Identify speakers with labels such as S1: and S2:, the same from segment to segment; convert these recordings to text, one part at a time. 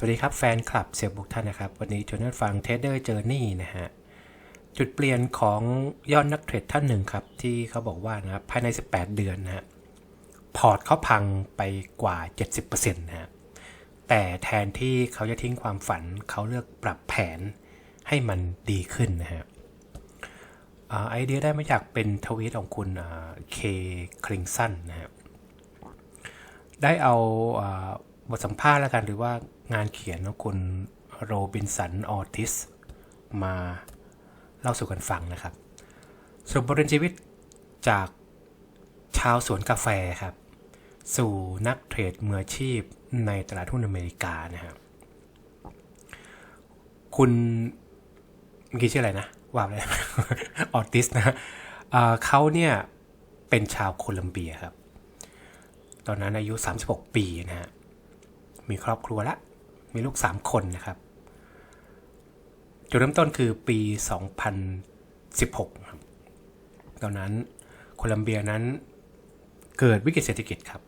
S1: สวัสดีครับ แฟนคลับเสียบุกท่านนะครับ วันนี้ชวนท่านฟังเทเดอร์เจอร์นี่นะฮะ จุดเปลี่ยนของยอดนักเทรดท่านหนึ่งครับ ที่เขาบอกว่านะครับภายใน 18 เดือนนะฮะพอร์ตเขาพังไปกว่า 70%นะฮะแต่แทนที่เขาจะทิ้งความฝันเขาเลือกปรับแผนให้มันดีขึ้นนะฮะไอเดียได้มาจากเป็นทวีตของคุณเคคลิงสันนะฮะได้เอาอา บทสัมภาษณ์แล้วกันหรือว่างานเขียนของคุณโรบินสันออทิส มาเล่าสู่กันฟังนะครับสรุปบทเรียนชีวิตจากชาวสวนกาแฟครับ สู่นักเทรดมืออาชีพในตลาดหุ้นอเมริกานะครับคุณเมื่อกี้ชื่ออะไรนะว่าอะไรออทิสนะเขาเนี่ยเป็นชาวโคลัมเบียครับ ตอนนั้นอายุ 36 ปีนะฮะ มีครอบครัวละ มีลูก 3 คนนะครับ จุดเริ่มต้นคือปี 2016ครับตอนนั้นโคลัมเบียนั้นเกิดวิกฤตเศรษฐกิจครับ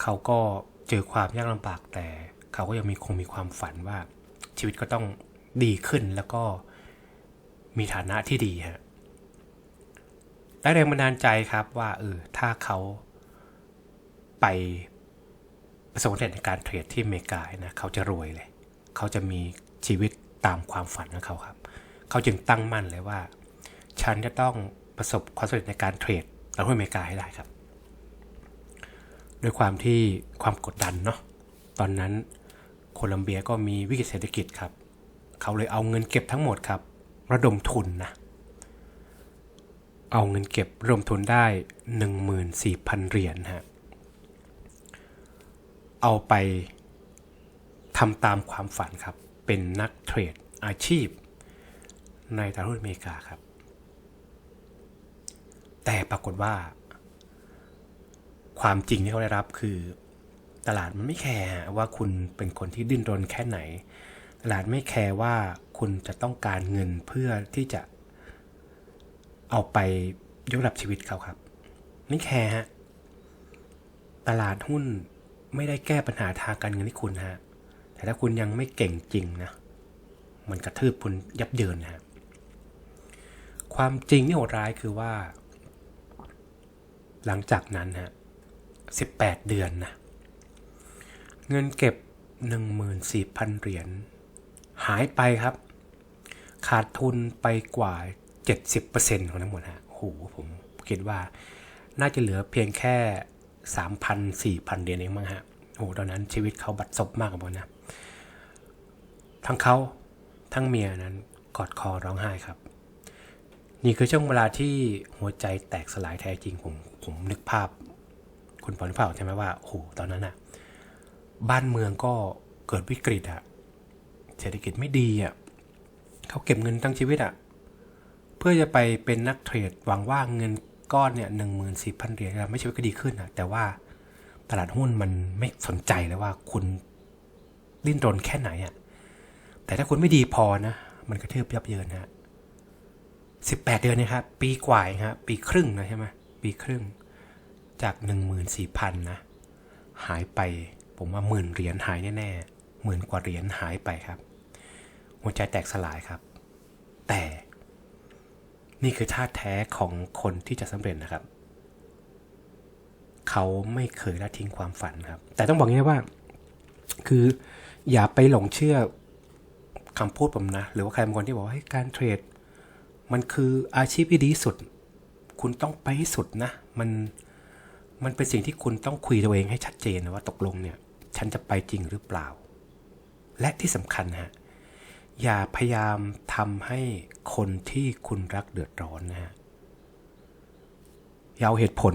S1: เขาก็เจอความยากลำบากแต่เขาก็ยังมีคงมีความฝันว่าชีวิตก็ต้องดีขึ้นแล้วก็มีฐานะที่ดีฮะได้แรงบันดาลใจครับว่าเออถ้าเขาไป ประสบความสำเร็จในการเทรดที่อเมริกานะเขาจะรวยเลย เขาจะมีชีวิตตามความฝันของเขาครับ เขาจึงตั้งมั่นเลยว่า ฉันจะต้องประสบความสำเร็จในการเทรดตลาดหุ้นอเมริกาให้ได้ครับ ด้วยความที่ความกดดันเนาะตอนนั้นโคลัมเบียก็มีวิกฤตเศรษฐกิจครับ เขาเลยเอาเงินเก็บทั้งหมดครับ ระดมทุนนะเอาเงินเก็บรวมทุนได้ 14,000 เหรียญฮะ เอาไปทำตามความฝันครับ เป็นนักเทรดอาชีพ ในตลาดอเมริกาครับ แต่ปรากฏว่า ความจริงที่เขาได้รับคือตลาดมันไม่แคร์ว่าคุณเป็นคนที่ดิ้นรนแค่ไหน ตลาดไม่แคร์ว่าคุณจะต้องการเงินเพื่อที่จะ เอาไปยกระดับชีวิตเขาครับ ไม่แคร์ฮะ ตลาดหุ้น ไม่ได้แก้ปัญหาทางการเงินให้คุณฮะ แต่ถ้าคุณยังไม่เก่งจริงนะ มันกระทืบคุณยับเยินนะฮะความจริงที่โหดร้ายคือว่า หลังจากนั้นฮะ18เดือนนะ เงินเก็บ14,000เหรียญหายไปครับ ขาดทุนไปกว่า70%ของทั้งหมดฮะโอ้โหผมคิดว่าน่าจะเหลือเพียงแค่ 3,000 4,000 เหรียญเองมั้งฮะโอ้โหตอนนั้นชีวิตเขาบัดซบมากกว่านะ ทั้งเขาทั้งเมียนั้นกอดคอร้องไห้ครับ นี่คือช่วงเวลาที่หัวใจแตกสลายแท้จริงผมผมนึกภาพ คุณปอนภาพใช่ไหมว่าโอ้โหตอนนั้นอะบ้านเมืองก็เกิดวิกฤตอะเศรษฐกิจไม่ดีอะเขาเก็บเงินทั้งชีวิตอะเพื่อจะไปเป็นนักเทรดหวังว่าเงิน ก้อนเนี่ยหนึ่งหมื่นสี่พันเหรียญไม่ใชีวิตก็ดีขึ้นอะแต่ว่าตลาดหุ้นมันไม่สนใจเลยว่าคุณดิ้นรนแค่ไหนอะแต่ถ้าคุณไม่ดีพอนะ มันกระทืบยับเยินฮะสิบแปดเดือนนะครับปีกว่าฮะปีครึ่งนะใช่ไหมปีครึ่ง จากหนึ่งหมื่นสี่พันนะ หายไปผมว่าหมื่นเหรียญหายแน่ๆหมื่นกว่าเหรียญหายไปครับ หัวใจแตกสลายครับ แต่ นี่คือท่าแท้ของคนที่จะสำเร็จนะครับ เขาไม่เคยละทิ้งความฝันครับ แต่ต้องบอกงี้ว่า คืออย่าไปหลงเชื่อคำพูดผมนะ หรือว่าใครบางคนที่บอกว่าการเทรด มันคืออาชีพที่ดีสุด คุณต้องไปให้สุดนะ มันมันเป็นสิ่งที่คุณต้องคุยตัวเองให้ชัดเจนนะว่าตกลงเนี่ย ฉันจะไปจริงหรือเปล่า และที่สำคัญฮะ อย่าพยายามทำให้คนที่คุณรักเดือดร้อนนะฮะอย่าเอาเหตุผล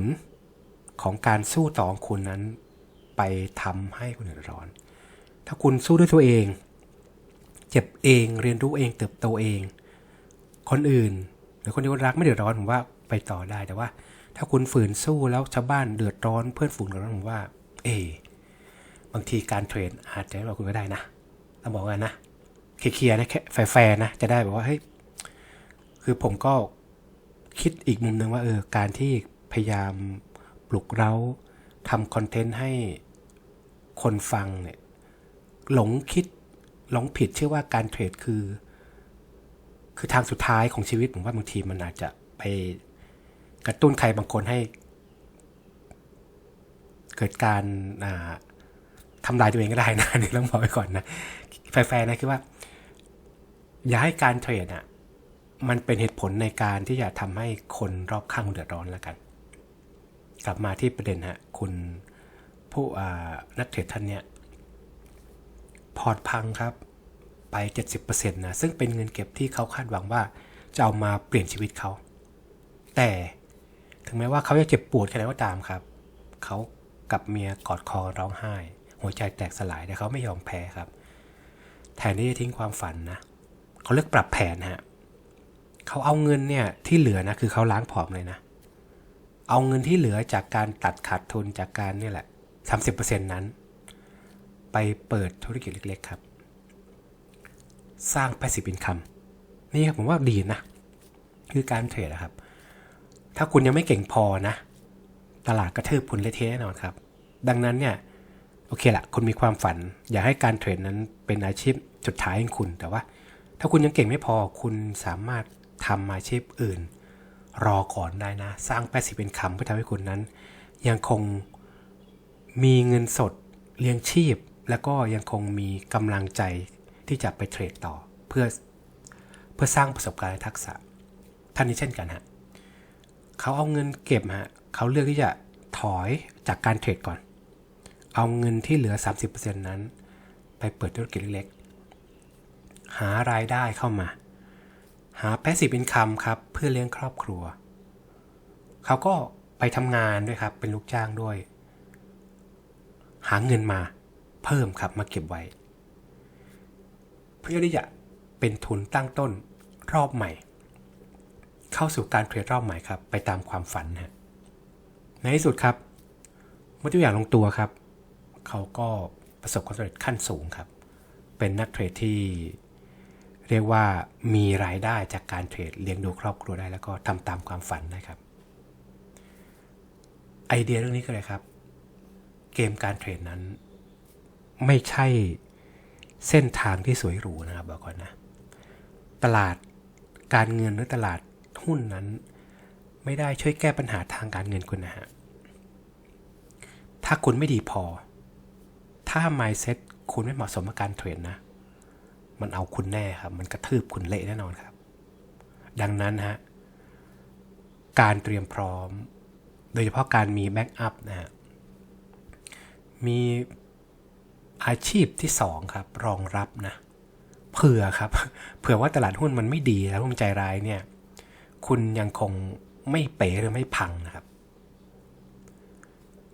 S1: ของการสู้ต่อของคุณนั้น ไปทำให้คนอื่นเดือดร้อน ถ้าคุณสู้ด้วยตัวเอง เจ็บเองเรียนรู้เองเติบโตเอง คนอื่น หรือคนที่คุณรักไม่เดือดร้อนผมว่าไปต่อได้แต่ว่า ถ้าคุณฝืนสู้แล้วชาวบ้านเดือดร้อนเพื่อนฝูงเดือดร้อนผมว่า เอบางทีการเทรดอาจจะเราคุณก็ได้นะต้องบอกกันนะ เคลียร์นะแค่แฟร์นะจะได้แบบว่าเฮ้ยคือผมก็คิดอีกมุมหนึ่งว่าเออการที่พยายามปลุกเร้าทำคอนเทนต์ให้คนฟังเนี่ยหลงคิดหลงผิดเชื่อว่าการเทรดคือ คือทางสุดท้ายของชีวิตผมว่าบางทีมันอาจจะไปกระตุ้นใครบางคนให้ เกิดการอ่าทำลายตัวเองก็ได้นะนี่ต้องบอกไว้ก่อนนะแฟร์ๆนะคือว่า อย่าให้การเทรดอะมันเป็นเหตุผลในการที่จะทำให้คนรอบข้างเดือดร้อนแล้วกัน กลับมาที่ประเด็นฮะคุณผู้นักเทรดท่านเนี้ยพอร์ตพังครับไป 70%นะซึ่งเป็นเงินเก็บที่เขาคาดหวังว่าจะเอามาเปลี่ยนชีวิตเขา แต่ถึงแม้ว่าเขาจะเจ็บปวดแค่ไหนก็ตามครับ เขากับเมียกอดคอร้องไห้ หัวใจแตกสลายแต่เขาไม่ยอมแพ้ครับ แทนที่จะทิ้งความฝันนะ เขาเลือกปรับแผนฮะเขาเอาเงินเนี่ยที่เหลือนะคือเขาล้างผอมเลยนะ เอาเงินที่เหลือจากการตัดขาดทุนจากการนี่แหละ30%นั้น ไปเปิดธุรกิจเล็ก ๆ ครับ สร้าง passive income นี่ครับผมว่าดีนะ คือการเทรดนะครับ ถ้าคุณยังไม่เก่งพอนะ ตลาดกระเทืบคุณเละเทะแน่นอนครับ ดังนั้นเนี่ยโอเคละคุณมีความฝัน อยากให้การเทรดนั้นเป็นอาชีพจุดท้ายของคุณ แต่ว่า ถ้าคุณยังเก่งไม่พอคุณสามารถทำอาชีพอื่น รอก่อนได้นะ สร้างแปสิเป็นคำเพื่อทำให้คุณนั้น ยังคงมีเงินสดเลี้ยงชีพ แล้วก็ยังคงมีกำลังใจที่จะไปเทรดต่อเพื่อเพื่อสร้างประสบการณ์และทักษะ ท่านนี้เช่นกันฮะเขาเอาเงินเก็บฮะเขาเลือกที่จะถอยจากการเทรดก่อน เอาเงินที่เหลือ 30%นั้น ไปเปิดธุรกิจเล็ก หารายได้เข้ามา หา passive income ครับเพื่อเลี้ยงครอบครัว เขาก็ไปทำงานด้วยครับ เป็นลูกจ้างด้วย หาเงินมาเพิ่มครับมาเก็บไว้ เพื่อที่จะเป็นทุนตั้งต้นรอบใหม่ เข้าสู่การเทรดรอบใหม่ครับ ไปตามความฝันฮะในที่สุดครับเมื่อตัวอย่างลงตัวครับ เขาก็ประสบความสำเร็จขั้นสูงครับ เป็นนักเทรดที่ เรียกว่ามีรายได้จากการเทรดเลี้ยงดูครอบครัวได้แล้วก็ทำตามความฝันได้ครับ ไอเดียเรื่องนี้ก็เลยครับ เกมการเทรดนั้น ไม่ใช่เส้นทางที่สวยหรูนะครับบอกก่อนนะ ตลาดการเงินหรือตลาดหุ้นนั้น ไม่ได้ช่วยแก้ปัญหาทางการเงินคุณนะฮะถ้าคุณไม่ดีพอ ถ้า mindset คุณไม่เหมาะสมกับการเทรดนะ มันเอาคุณแน่ครับ มันกระทืบคุณเละแน่นอนครับ ดังนั้นฮะการเตรียมพร้อม โดยเฉพาะการมีแบ็กอัพนะฮะมีอาชีพที่ 2 ครับ รองรับนะ เผื่อครับ เผื่อว่าตลาดหุ้นมันไม่ดีแล้วหุ้นใจร้ายเนี่ย คุณยังคงไม่เป๋หรือไม่พังนะครับ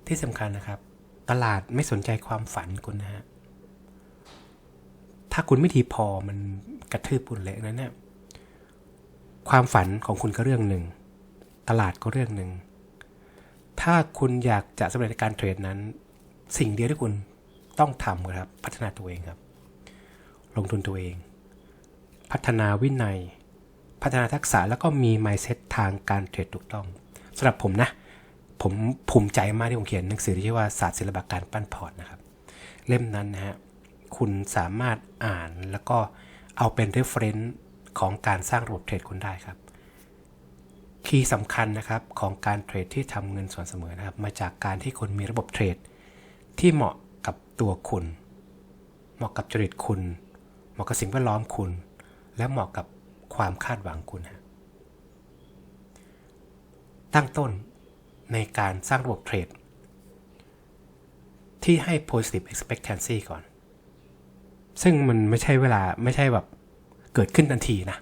S1: ที่สำคัญนะครับ ตลาดไม่สนใจความฝันคุณนะฮะ ถ้าคุณไม่ดีพอมันกระทืบคุณเละนั้นเนี่ยความฝันของคุณก็เรื่องหนึ่ง ตลาดก็เรื่องหนึ่ง ถ้าคุณอยากจะสำเร็จในการเทรดนั้น สิ่งเดียวที่คุณต้องทำครับ พัฒนาตัวเองครับ ลงทุนตัวเอง พัฒนาวินัย พัฒนาทักษะแล้วก็มี mindset ทางการเทรดถูกต้องสำหรับผมนะ ผมภูมิใจมากที่ผมเขียนหนังสือที่ชื่อว่าศาสตร์ศิลปะการปั้นพอร์ตนะครับ เล่มนั้นนะฮะ คุณสามารถอ่านแล้วก็เอาเป็น reference ของการสร้างระบบเทรดคุณได้ครับ คีย์สำคัญนะครับของการเทรดที่ทำเงินส่วนเสมอนะครับ มาจากการที่คุณมีระบบเทรดที่เหมาะกับตัวคุณ เหมาะกับจริตคุณ เหมาะกับสิ่งแวดล้อมคุณ และเหมาะกับความคาดหวังคุณฮะตั้งต้นในการสร้างระบบเทรดที่ให้ positive expectancy ก่อน ซึ่งมันไม่ใช่เวลาไม่ใช่แบบเกิดขึ้นทันทีนะ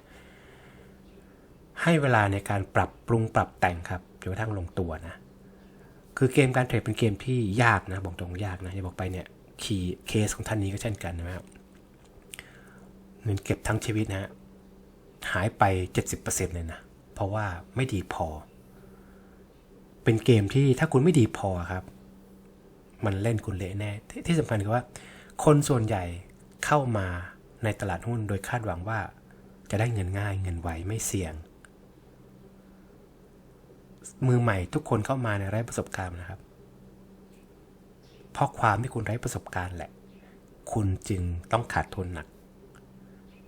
S1: ให้เวลาในการปรับปรุงปรับแต่งครับจนกระทั่งลงตัวนะ คือเกมการเทรดเป็นเกมที่ยากนะ บอกตรงยากนะจะบอกไปเนี่ยคีย์เคสของท่านนี้ก็เช่นกันนะครับเงินเก็บทั้งชีวิตนะหายไป 70%เลยนะ เพราะว่าไม่ดีพอ เป็นเกมที่ถ้าคุณไม่ดีพอครับ มันเล่นคุณเละแน่ ที่สำคัญคือว่า คนส่วนใหญ่ เข้ามาในตลาดหุ้นโดยคาดหวังว่า จะได้เงินง่ายเงินไวไม่เสี่ยง มือใหม่ทุกคนเข้ามาในไร้ประสบการณ์นะครับ เพราะความที่คุณไร้ประสบการณ์แหละ คุณจึงต้องขาดทุนหนัก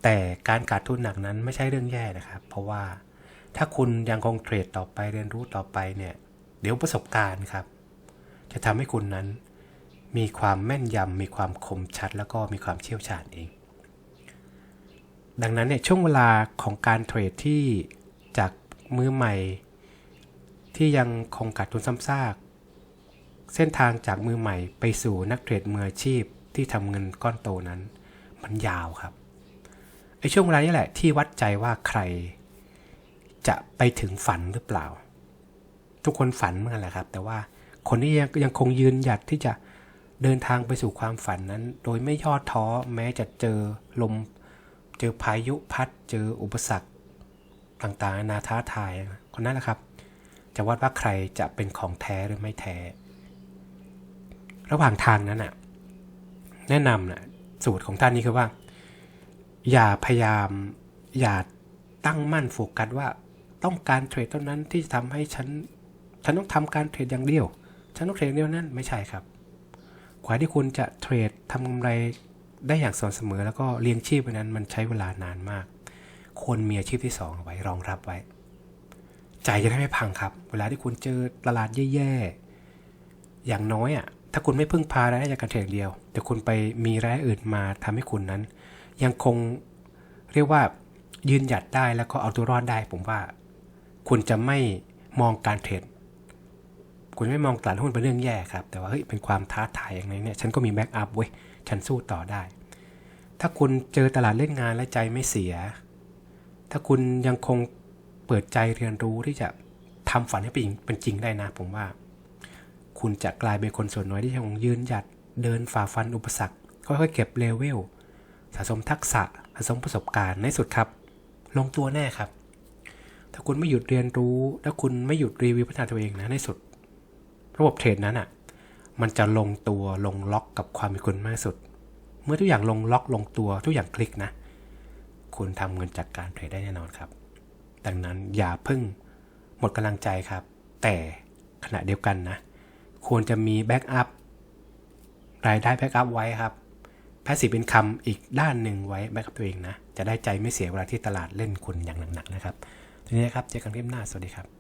S1: แต่การขาดทุนหนักนั้นไม่ใช่เรื่องแย่นะครับ เพราะว่าถ้าคุณยังคงเทรดต่อไปเรียนรู้ต่อไปเนี่ย เดี๋ยวประสบการณ์ครับ จะทำให้คุณนั้น มีความแม่นยำมีความคมชัด แล้วก็มีความเชี่ยวชาญเอง ดังนั้นเนี่ยช่วงเวลาของการเทรดที่จากมือใหม่ ที่ยังคงขาดทุนซ้ำซาก เส้นทางจากมือใหม่ไปสู่นักเทรดมืออาชีพที่ทำเงินก้อนโตนั้น มันยาวครับไอ้ช่วงเวลานี้แหละที่วัดใจว่าใครจะไปถึงฝันหรือเปล่า ทุกคนฝันเหมือนกันแหละครับ แต่ว่าคนที่ยังยังคงยืนหยัดที่จะ เดินทางไปสู่ความฝันนั้น โดยไม่ย่อท้อแม้จะเจอลม เจอพายุพัด เจออุปสรรคต่างๆ นาท้าทาย คนนั้นแหละครับ จะวัดว่าใครจะเป็นของแท้หรือไม่แท้ ระหว่างทางนั้นน่ะ แนะนำนะสูตรของท่านนี้คือว่า อย่าพยายาม อย่าตั้งมั่นโฟกัสว่าต้องการเทรดเท่านั้นที่จะทำให้ฉัน ฉันต้องทำการเทรดอย่างเดียว ฉันต้องเทรดอย่างเดียวนั้นไม่ใช่ครับ กว่าที่คุณจะเทรดทำกำไรได้อย่างสม่ำเสมอ แล้วก็เลี้ยงชีพไปนั้นมันใช้เวลานานมาก ควรมีอาชีพที่สองเอาไว้รองรับไว้ ใจจะได้ไม่พังครับ เวลาที่คุณเจอตลาดแย่ๆ อย่างน้อยอะ ถ้าคุณไม่พึ่งพารายได้จากการเทรดอย่างเดียว แต่คุณไปมีรายได้อื่นมาทำให้คุณนั้น ยังคงเรียกว่ายืนหยัดได้แล้วก็เอาตัวรอดได้ ผมว่า คุณจะไม่มองการเทรด คุณไม่มองตลาดหุ้นเป็นเรื่องแย่ครับ แต่ว่าเฮ้ยเป็นความท้าทายอย่างไรเนี่ย ฉันก็มีแบ็กอัพเว้ย ฉันสู้ต่อได้ ถ้าคุณเจอตลาดเล่นงานและใจไม่เสีย ถ้าคุณยังคงเปิดใจเรียนรู้ที่จะทำฝันให้เป็นจริงเป็นจริงได้นะ ผมว่า คุณจะกลายเป็นคนส่วนน้อยที่ยังคงยืนหยัดเดินฝ่าฟันอุปสรรคค่อยๆเก็บเลเวลสะสมทักษะสะสมประสบการณ์ในสุดครับ ลงตัวแน่ครับ ถ้าคุณไม่หยุดเรียนรู้ ถ้าคุณไม่หยุดรีวิวพัฒนาตัวเองนะในสุด ระบบเทรดนั้นอะมันจะลงตัวลงล็อกกับความเป็นคุณมากสุด เมื่อทุกอย่างลงล็อกลงตัวทุกอย่างคลิกนะ คุณทำเงินจากการเทรดได้แน่นอนครับ ดังนั้นอย่าพิ่งหมดกำลังใจครับ แต่ขณะเดียวกันนะ ควรจะมีแบ็กอัพรายได้แบ็กอัพไว้ครับแพสซีฟเป็นคำอีกด้านหนึ่งไว้แบ็กอัพตัวเองนะ จะได้ใจไม่เสียเวลาที่ตลาดเล่นคุณอย่างหนักๆนะครับ ทีนี้ครับเจอกันคลิปหน้า สวัสดีครับ